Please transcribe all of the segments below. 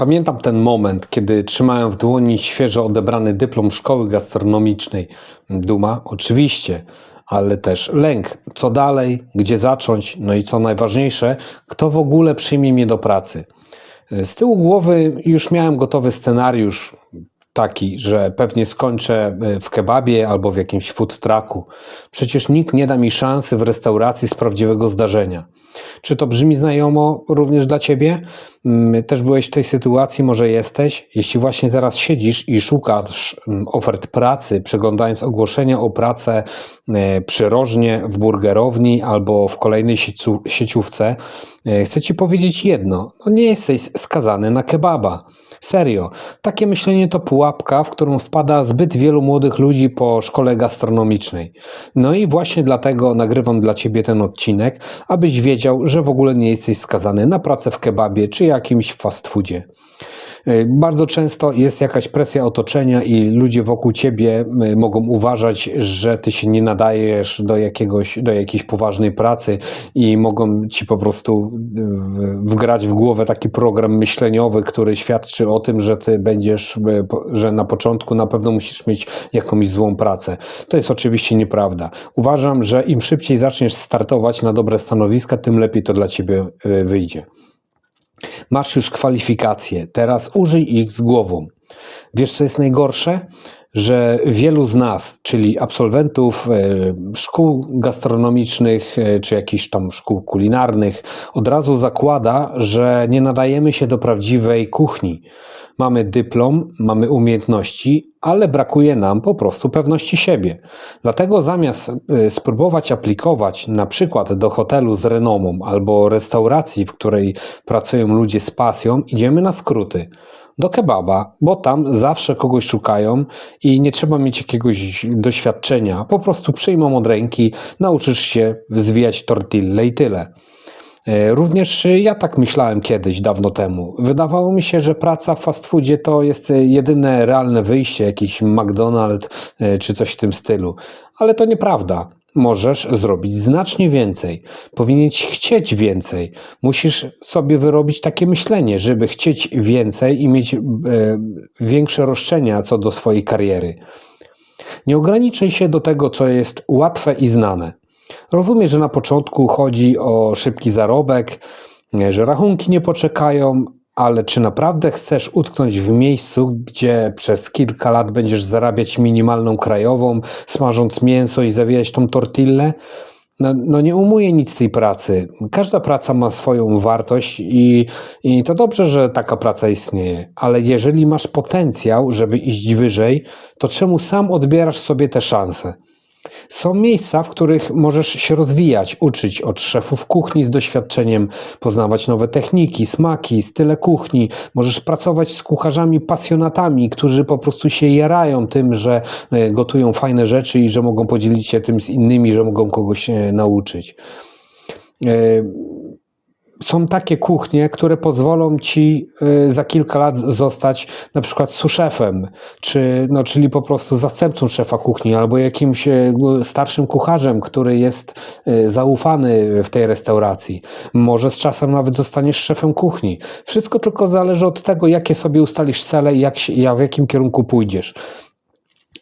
Pamiętam ten moment, kiedy trzymałem w dłoni świeżo odebrany dyplom szkoły gastronomicznej. Duma, oczywiście, ale też lęk. Co dalej, gdzie zacząć, no i co najważniejsze, kto w ogóle przyjmie mnie do pracy. Z tyłu głowy już miałem gotowy scenariusz taki, że pewnie skończę e, w kebabie albo w jakimś food trucku. Przecież nikt nie da mi szansy w restauracji z prawdziwego zdarzenia. Czy to brzmi znajomo również dla ciebie? Mm, Też byłeś w tej sytuacji, może jesteś? Jeśli właśnie teraz siedzisz i szukasz mm, ofert pracy, przeglądając ogłoszenia o pracę e, przy rożnie, w burgerowni albo w kolejnej sieciówce, e, chcę ci powiedzieć jedno: no nie jesteś skazany na kebaba. Serio, takie myślenie to pułapka, w którą wpada zbyt wielu młodych ludzi po szkole gastronomicznej. No i właśnie dlatego nagrywam dla ciebie ten odcinek, abyś wiedział, że w ogóle nie jesteś skazany na pracę w kebabie czy jakimś fast foodzie. Y, Bardzo często jest jakaś presja otoczenia i ludzie wokół ciebie y, mogą uważać, że ty się nie nadajesz do, jakiegoś, do jakiejś poważnej pracy i mogą ci po prostu y, wgrać w głowę taki program myśleniowy, który świadczy o tym, że ty będziesz, że na początku na pewno musisz mieć jakąś złą pracę. To jest oczywiście nieprawda. Uważam, że im szybciej zaczniesz startować na dobre stanowiska, tym lepiej to dla ciebie wyjdzie. Masz już kwalifikacje, teraz użyj ich z głową. Wiesz, co jest najgorsze? Że wielu z nas, czyli absolwentów e, szkół gastronomicznych e, czy jakichś tam szkół kulinarnych, od razu zakłada, że nie nadajemy się do prawdziwej kuchni. Mamy dyplom, mamy umiejętności, ale brakuje nam po prostu pewności siebie. Dlatego zamiast e, spróbować aplikować na przykład do hotelu z renomą albo restauracji, w której pracują ludzie z pasją, idziemy na skróty. Do kebaba, bo tam zawsze kogoś szukają i nie trzeba mieć jakiegoś doświadczenia. Po prostu przyjmą od ręki, nauczysz się zwijać tortille i tyle. E, Również ja tak myślałem kiedyś, dawno temu. Wydawało mi się, że praca w fast foodzie to jest e, jedyne realne wyjście, jakiś McDonald's e, czy coś w tym stylu. Ale to nieprawda. Możesz zrobić znacznie więcej. Powinieneś chcieć więcej. Musisz sobie wyrobić takie myślenie, żeby chcieć więcej i mieć e, większe roszczenia co do swojej kariery. Nie ograniczaj się do tego, co jest łatwe i znane. Rozumiem, że na początku chodzi o szybki zarobek, e, że rachunki nie poczekają, ale czy naprawdę chcesz utknąć w miejscu, gdzie przez kilka lat będziesz zarabiać minimalną krajową, smażąc mięso i zawijać tą tortillę? No, no nie umuję nic tej pracy. Każda praca ma swoją wartość i, i to dobrze, że taka praca istnieje, ale jeżeli masz potencjał, żeby iść wyżej, to czemu sam odbierasz sobie te szanse? Są miejsca, w których możesz się rozwijać, uczyć od szefów kuchni z doświadczeniem, poznawać nowe techniki, smaki, style kuchni. Możesz pracować z kucharzami pasjonatami, którzy po prostu się jarają tym, że e, gotują fajne rzeczy i że mogą podzielić się tym z innymi, że mogą kogoś e, nauczyć. Są takie kuchnie, które pozwolą ci y, za kilka lat zostać na przykład suszefem, czy, no, czyli po prostu zastępcą szefa kuchni, albo jakimś y, starszym kucharzem, który jest y, zaufany w tej restauracji. Może z czasem nawet zostaniesz szefem kuchni. Wszystko tylko zależy od tego, jakie sobie ustalisz cele i jak, się, w jakim kierunku pójdziesz.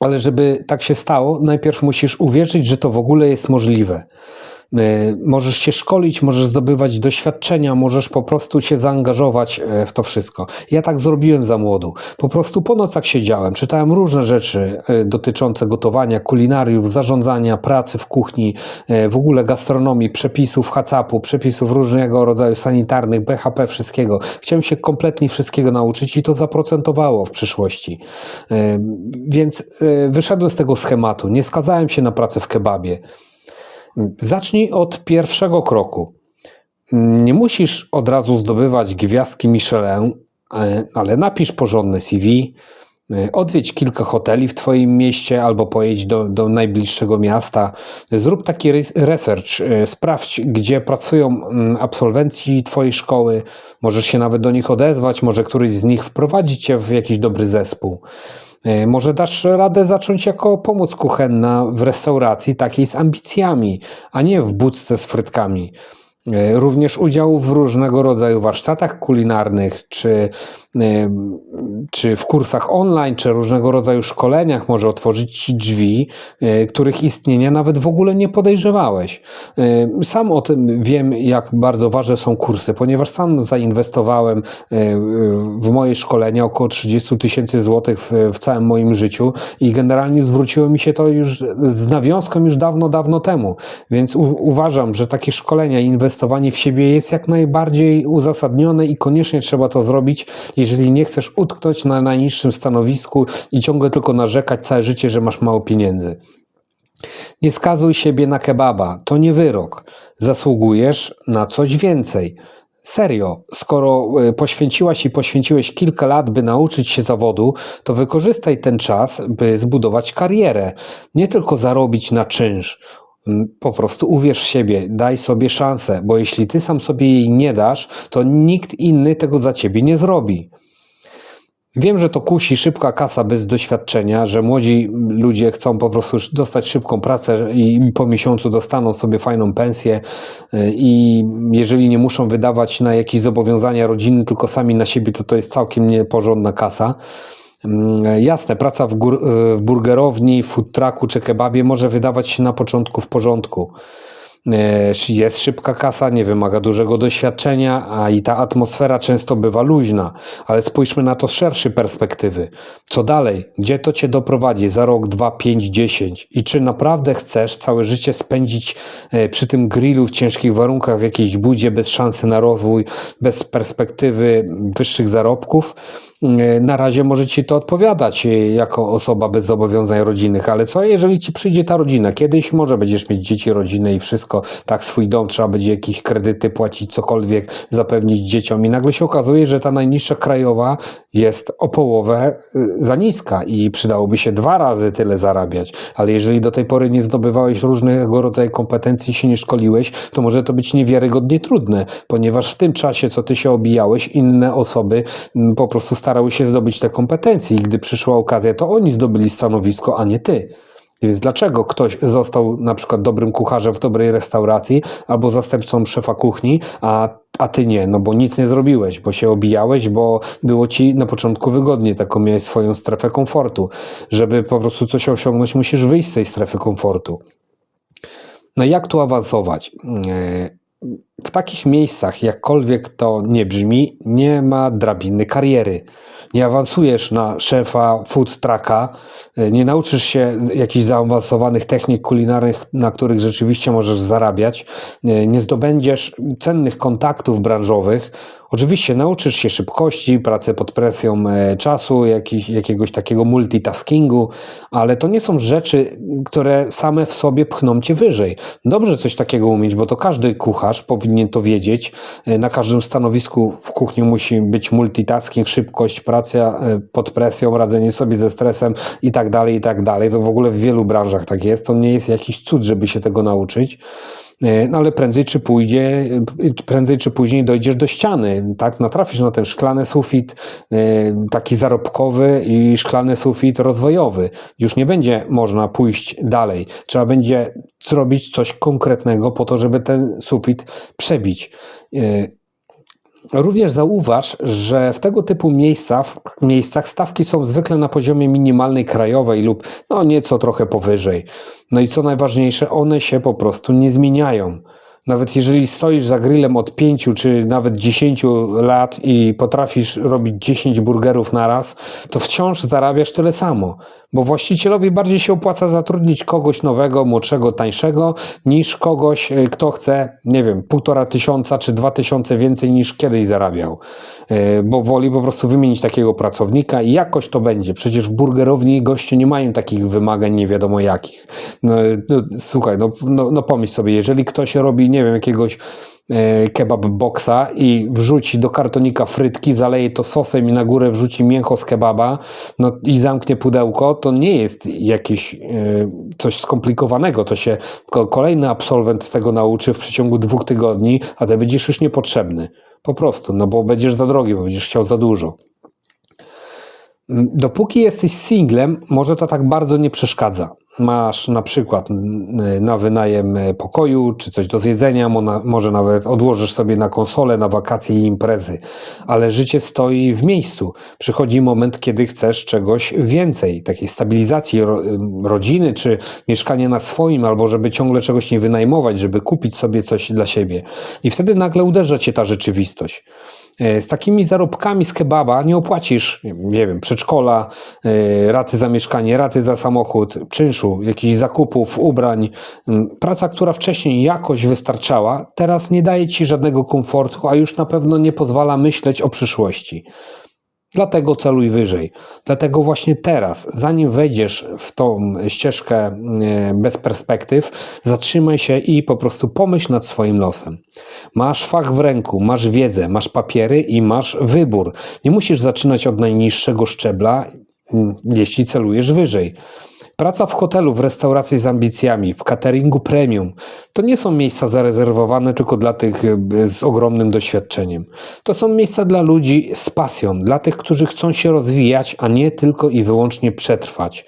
Ale żeby tak się stało, najpierw musisz uwierzyć, że to w ogóle jest możliwe. Y, Możesz się szkolić, możesz zdobywać doświadczenia, możesz po prostu się zaangażować e, w to wszystko. Ja tak zrobiłem za młodu. Po prostu po nocach siedziałem, czytałem różne rzeczy e, dotyczące gotowania, kulinariów, zarządzania, pracy w kuchni, e, w ogóle gastronomii, przepisów HACCP-u, przepisów różnego rodzaju sanitarnych, BHP, wszystkiego. Chciałem się kompletnie wszystkiego nauczyć i to zaprocentowało w przyszłości. E, Więc e, wyszedłem z tego schematu. Nie skazałem się na pracę w kebabie. Zacznij od pierwszego kroku. Nie musisz od razu zdobywać gwiazdki Michelin, e, ale napisz porządne CV, odwiedź kilka hoteli w Twoim mieście albo pojedź do, do najbliższego miasta. Zrób taki res- research, e, sprawdź, gdzie pracują mm, absolwenci Twojej szkoły. Możesz się nawet do nich odezwać, może któryś z nich wprowadzi Cię w jakiś dobry zespół. E, Może dasz radę zacząć jako pomoc kuchenna w restauracji takiej z ambicjami, a nie w budce z frytkami. E, Również udział w różnego rodzaju warsztatach kulinarnych, czy, czy w kursach online, czy różnego rodzaju szkoleniach może otworzyć Ci drzwi, e, których istnienia nawet w ogóle nie podejrzewałeś. E, Sam o tym wiem, jak bardzo ważne są kursy, ponieważ sam zainwestowałem e, w moje szkolenia około 30 tysięcy złotych w, całym moim życiu i generalnie zwróciło mi się to już z nawiązką już dawno, dawno temu. Więc uważam, że takie szkolenia i inwestowanie w siebie jest jak najbardziej uzasadnione i koniecznie trzeba to zrobić, jeżeli nie chcesz utknąć na najniższym stanowisku i ciągle tylko narzekać całe życie, że masz mało pieniędzy. Nie skazuj siebie na kebaba, to nie wyrok. Zasługujesz na coś więcej. Serio, skoro e, poświęciłaś i poświęciłeś kilka lat, by nauczyć się zawodu, to wykorzystaj ten czas, by zbudować karierę, nie tylko zarobić na czynsz. Mm, Po prostu uwierz w siebie, daj sobie szansę, bo jeśli ty sam sobie jej nie dasz, to nikt inny tego za ciebie nie zrobi. Wiem, że to kusi szybka kasa bez doświadczenia, że młodzi ludzie chcą po prostu dostać szybką pracę i po miesiącu dostaną sobie fajną pensję y, i jeżeli nie muszą wydawać na jakieś zobowiązania rodzinne, tylko sami na siebie, to to jest całkiem nieporządna kasa. Mm, Jasne, praca w, gór, y, w burgerowni, food trucku czy kebabie może wydawać się na początku w porządku. E, Jest szybka kasa, nie wymaga dużego doświadczenia, a i ta atmosfera często bywa luźna. Ale spójrzmy na to z szerszej perspektywy. Co dalej? Gdzie to cię doprowadzi za rok, dwa, pięć, dziesięć? I czy naprawdę chcesz całe życie spędzić e, przy tym grillu w ciężkich warunkach, w jakiejś budzie, bez szansy na rozwój, bez perspektywy wyższych zarobków? E, Na razie może ci to odpowiadać e, jako osoba bez zobowiązań rodzinnych, ale co jeżeli ci przyjdzie ta rodzina? Kiedyś może będziesz mieć dzieci, rodzinę i wszystko, tak, swój dom, trzeba będzie jakieś kredyty płacić, cokolwiek zapewnić dzieciom i nagle się okazuje, że ta najniższa krajowa jest o połowę y, za niska i przydałoby się dwa razy tyle zarabiać, ale jeżeli do tej pory nie zdobywałeś różnego rodzaju kompetencji się nie szkoliłeś, to może to być niewiarygodnie trudne, ponieważ w tym czasie, co ty się obijałeś, inne osoby mm, po prostu starały się zdobyć te kompetencje i gdy przyszła okazja, to oni zdobyli stanowisko, a nie ty. Więc dlaczego ktoś został na przykład dobrym kucharzem w dobrej restauracji albo zastępcą szefa kuchni, a, a ty nie? No bo nic nie zrobiłeś, bo się obijałeś, bo było ci na początku wygodnie, taką miałeś swoją strefę komfortu. Żeby po prostu coś osiągnąć, musisz wyjść z tej strefy komfortu. No jak tu awansować? E, W takich miejscach, jakkolwiek to nie brzmi, nie ma drabiny kariery. Nie awansujesz na szefa food trucka, e, nie nauczysz się jakichś zaawansowanych technik kulinarnych, na których rzeczywiście możesz zarabiać, e, nie zdobędziesz cennych kontaktów branżowych. Oczywiście nauczysz się szybkości, pracy pod presją e, czasu, jakich, jakiegoś takiego multitaskingu, ale to nie są rzeczy, które same w sobie pchną cię wyżej. Dobrze coś takiego umieć, bo to każdy kucharz powinien to wiedzieć. E, Na każdym stanowisku w kuchni musi być multitasking, szybkość, praca e, pod presją, radzenie sobie ze stresem i tak dalej, i tak dalej. To w ogóle w wielu branżach tak jest. To nie jest jakiś cud, żeby się tego nauczyć. E, No ale prędzej czy pójdzie, e, prędzej czy później dojdziesz do ściany, tak? Natrafisz na ten szklany sufit, e, taki zarobkowy i szklany sufit rozwojowy. Już nie będzie można pójść dalej. Trzeba będzie zrobić coś konkretnego po to, żeby ten sufit przebić. Również zauważ, że w tego typu miejscach, miejscach stawki są zwykle na poziomie minimalnej krajowej lub no nieco trochę powyżej. No i co najważniejsze, one się po prostu nie zmieniają. Nawet jeżeli stoisz za grillem od 5 czy nawet 10 lat i potrafisz robić 10 burgerów na raz, to wciąż zarabiasz tyle samo. Bo właścicielowi bardziej się opłaca zatrudnić kogoś nowego, młodszego, tańszego, niż kogoś, y, kto chce, nie wiem, półtora tysiąca czy dwa tysiące więcej niż kiedyś zarabiał. Y, Bo woli po prostu wymienić takiego pracownika i jakoś to będzie. Przecież w burgerowni goście nie mają takich wymagań nie wiadomo jakich. No, no, słuchaj, no, no, no pomyśl sobie, jeżeli ktoś robi, nie wiem, jakiegoś e, kebab boxa i wrzuci do kartonika frytki, zaleje to sosem i na górę wrzuci mięcho z kebaba no, i zamknie pudełko, to nie jest jakieś e, coś skomplikowanego. To się ko- kolejny absolwent tego nauczy w przeciągu dwóch tygodni, a ty będziesz już niepotrzebny. Po prostu, no bo będziesz za drogi, bo będziesz chciał za dużo. Dopóki jesteś singlem, może to tak bardzo nie przeszkadza. Masz na przykład na wynajem e, pokoju, czy coś do zjedzenia, może nawet odłożysz sobie na konsolę, na wakacje i imprezy, ale życie stoi w miejscu. Przychodzi moment, kiedy chcesz czegoś więcej, takiej stabilizacji rodziny, czy mieszkania na swoim, albo żeby ciągle czegoś nie wynajmować, żeby kupić sobie coś dla siebie. I wtedy nagle uderza cię ta rzeczywistość. E, Z takimi zarobkami z kebaba nie opłacisz, nie wiem, przedszkola, e, raty za mieszkanie, raty za samochód, czynszu, jakichś zakupów, ubrań. Mm, Praca, która wcześniej jakoś wystarczała, teraz nie daje ci żadnego komfortu, a już na pewno nie pozwala myśleć o przyszłości. Dlatego celuj wyżej. Dlatego właśnie teraz, zanim wejdziesz w tą ścieżkę e, bez perspektyw, zatrzymaj się i po prostu pomyśl nad swoim losem. Masz fach w ręku, masz wiedzę, masz papiery i masz wybór. Nie musisz zaczynać od najniższego szczebla, jeśli celujesz wyżej. Praca w hotelu, w restauracji z ambicjami, w cateringu premium to nie są miejsca zarezerwowane tylko dla tych e, z ogromnym doświadczeniem. To są miejsca dla ludzi z pasją, dla tych, którzy chcą się rozwijać, a nie tylko i wyłącznie przetrwać.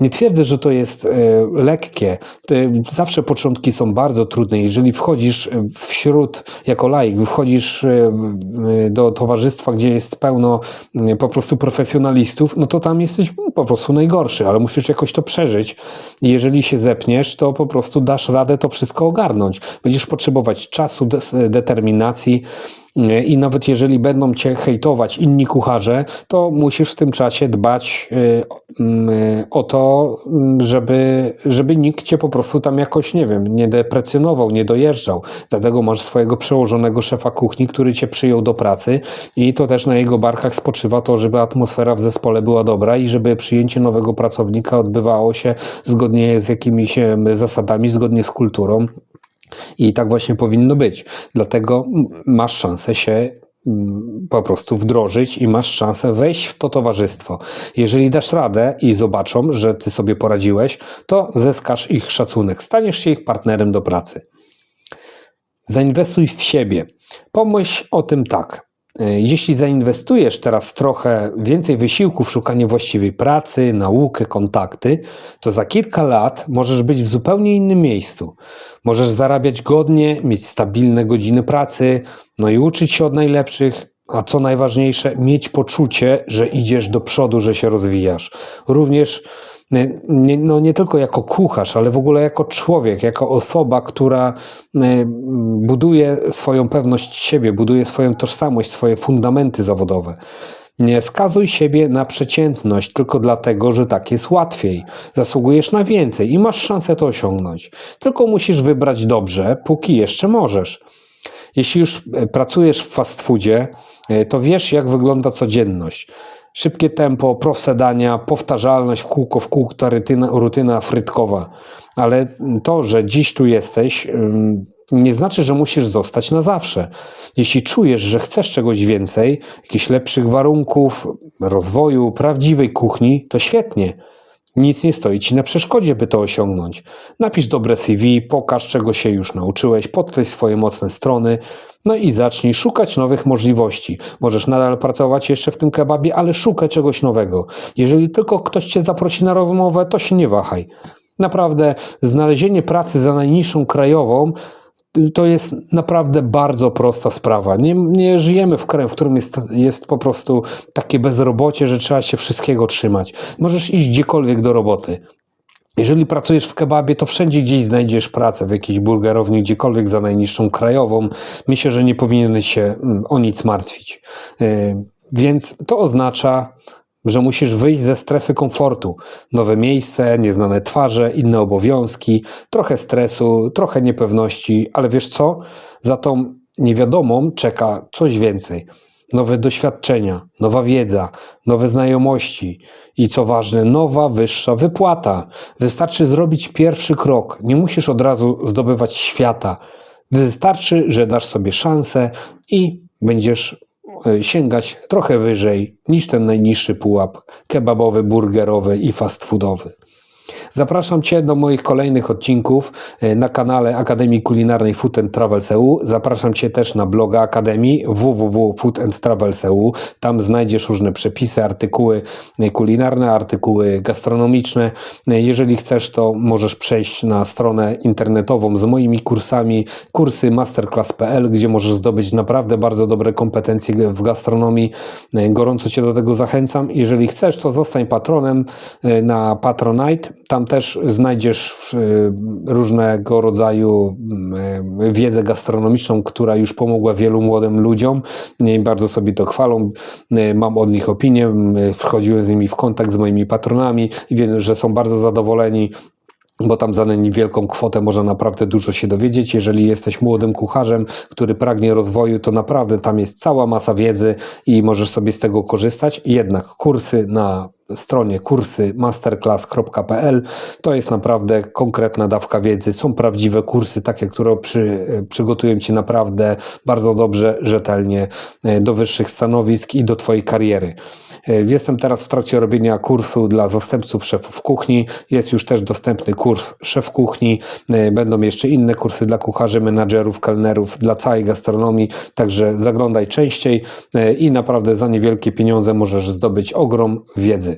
Nie twierdzę, że to jest e, lekkie. E, zawsze początki są bardzo trudne. Jeżeli wchodzisz e, wśród, jako laik, wchodzisz e, w- do towarzystwa, gdzie jest pełno e, po prostu profesjonalistów, no to tam jesteś po prostu najgorszy, ale musisz jakoś to przeżyć. Jeżeli się zepniesz, to po prostu dasz radę to wszystko ogarnąć. Będziesz potrzebować czasu, determinacji i nawet jeżeli będą cię hejtować inni kucharze, to musisz w tym czasie dbać e, mm, o to, mm, żeby, żeby nikt cię po prostu tam jakoś, nie wiem, nie deprecjonował, nie dojeżdżał. Dlatego masz swojego przełożonego szefa kuchni, który cię przyjął do pracy i to też na jego barkach spoczywa to, żeby atmosfera w zespole była dobra i żeby przyjęcie nowego pracownika odbywało się zgodnie z jakimiś zasadami, zgodnie z kulturą. I tak właśnie powinno być. Dlatego masz szansę się mm, po prostu wdrożyć i masz szansę wejść w to towarzystwo. Jeżeli dasz radę i zobaczą, że ty sobie poradziłeś, to zyskasz ich szacunek, staniesz się ich partnerem do pracy. Zainwestuj w siebie. Pomyśl o tym tak. E, Jeśli zainwestujesz teraz trochę więcej wysiłku w szukanie właściwej pracy, naukę, kontakty, to za kilka lat możesz być w zupełnie innym miejscu. Możesz zarabiać godnie, mieć stabilne godziny pracy, no i uczyć się od najlepszych, a co najważniejsze, mieć poczucie, że idziesz do przodu, że się rozwijasz. Również nie, no nie tylko jako kucharz, ale w ogóle jako człowiek, jako osoba, która e, buduje swoją pewność siebie, buduje swoją tożsamość, swoje fundamenty zawodowe. Nie skazuj siebie na przeciętność tylko dlatego, że tak jest łatwiej. Zasługujesz na więcej i masz szansę to osiągnąć. Tylko musisz wybrać dobrze, póki jeszcze możesz. Jeśli już e, pracujesz w fast foodzie, e, to wiesz, jak wygląda codzienność. Szybkie tempo, proste dania, powtarzalność w kółko w kółko, ta rutyna, rutyna frytkowa. Ale to, że dziś tu jesteś, nie znaczy, że musisz zostać na zawsze. Jeśli czujesz, że chcesz czegoś więcej, jakichś lepszych warunków, rozwoju, prawdziwej kuchni, to świetnie. Nic nie stoi ci na przeszkodzie, by to osiągnąć. Napisz dobre CV, pokaż czego się już nauczyłeś, podkreśl swoje mocne strony, no i zacznij szukać nowych możliwości. Możesz nadal pracować jeszcze w tym kebabie, ale szukaj czegoś nowego. Jeżeli tylko ktoś cię zaprosi na rozmowę, to się nie wahaj. Naprawdę, znalezienie pracy za najniższą krajową to jest naprawdę bardzo prosta sprawa. Nie, nie żyjemy w kraju, w którym jest, jest po prostu takie bezrobocie, że trzeba się wszystkiego trzymać. Możesz iść gdziekolwiek do roboty. Jeżeli pracujesz w kebabie, to wszędzie gdzieś znajdziesz pracę, w jakiejś burgerowni, gdziekolwiek za najniższą krajową. Myślę, że nie powinieneś się mm, o nic martwić. Yy, Więc to oznacza, że musisz wyjść ze strefy komfortu. Nowe miejsce, nieznane twarze, inne obowiązki, trochę stresu, trochę niepewności, ale wiesz co? Za tą niewiadomą czeka coś więcej. Nowe doświadczenia, nowa wiedza, nowe znajomości i co ważne, nowa, wyższa wypłata. Wystarczy zrobić pierwszy krok. Nie musisz od razu zdobywać świata. Wystarczy, że dasz sobie szansę i będziesz sięgać trochę wyżej niż ten najniższy pułap kebabowy, burgerowy i fast foodowy. Zapraszam Cię do moich kolejnych odcinków e, na kanale Akademii Kulinarnej Food and Travels EU. Zapraszam Cię też na bloga Akademii www.foodandtravels.eu. Tam znajdziesz różne przepisy, artykuły kulinarne, artykuły gastronomiczne. E, Jeżeli chcesz, to możesz przejść na stronę internetową z moimi kursami, kursy masterclass.pl, gdzie możesz zdobyć naprawdę bardzo dobre kompetencje w gastronomii. E, Gorąco Cię do tego zachęcam. Jeżeli chcesz, to zostań patronem na Patronite. Tam też znajdziesz e, różnego rodzaju mm, e, wiedzę gastronomiczną, która już pomogła wielu młodym ludziom bardzo sobie to chwalą. E, Mam od nich opinię, m, wchodziłem z nimi w kontakt z moimi patronami i wiem, że są bardzo zadowoleni bo tam za niewielką kwotę można naprawdę dużo się dowiedzieć. Jeżeli jesteś młodym kucharzem, który pragnie rozwoju, to naprawdę tam jest cała masa wiedzy i możesz sobie z tego korzystać. Jednak kursy na stronie kursy masterclass.pl to jest naprawdę konkretna dawka wiedzy. Są prawdziwe kursy, takie, które przy, przygotują Cię naprawdę bardzo dobrze, rzetelnie e, do wyższych stanowisk i do Twojej kariery. E, Jestem teraz w trakcie robienia kursu dla zastępców szefów kuchni. Jest już też dostępny kurs szef kuchni. E, Będą jeszcze inne kursy dla kucharzy, menadżerów, kelnerów, dla całej gastronomii. Także zaglądaj częściej i naprawdę za niewielkie pieniądze możesz zdobyć ogrom wiedzy.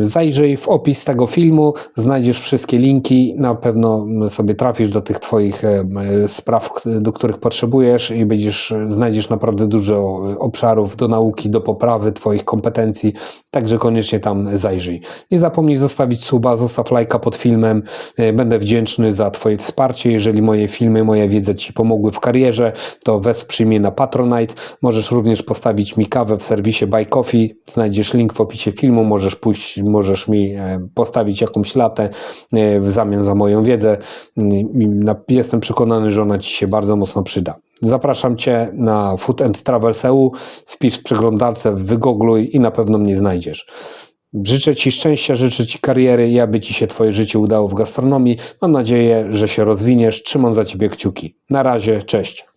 Zajrzyj w opis tego filmu, znajdziesz wszystkie linki, na pewno sobie trafisz do tych Twoich e, spraw, do których potrzebujesz i będziesz, znajdziesz naprawdę dużo obszarów do nauki, do poprawy Twoich kompetencji, także koniecznie tam zajrzyj. Nie zapomnij zostawić suba, zostaw lajka pod filmem, E, będę wdzięczny za Twoje wsparcie, jeżeli moje filmy, moja wiedza Ci pomogły w karierze, to wesprzyj mnie na Patronite, możesz również postawić mi kawę w serwisie Buy Coffee, znajdziesz link w opisie filmu, możesz pójść, możesz mi e, postawić jakąś latę e, w zamian za moją wiedzę. Jestem przekonany, że ona Ci się bardzo mocno przyda. Zapraszam Cię na Food and Travels EU, wpisz w przeglądarce, wygoogluj i na pewno mnie znajdziesz. Życzę Ci szczęścia, życzę Ci kariery i aby Ci się Twoje życie udało w gastronomii. Mam nadzieję, że się rozwiniesz. Trzymam za Ciebie kciuki. Na razie, cześć.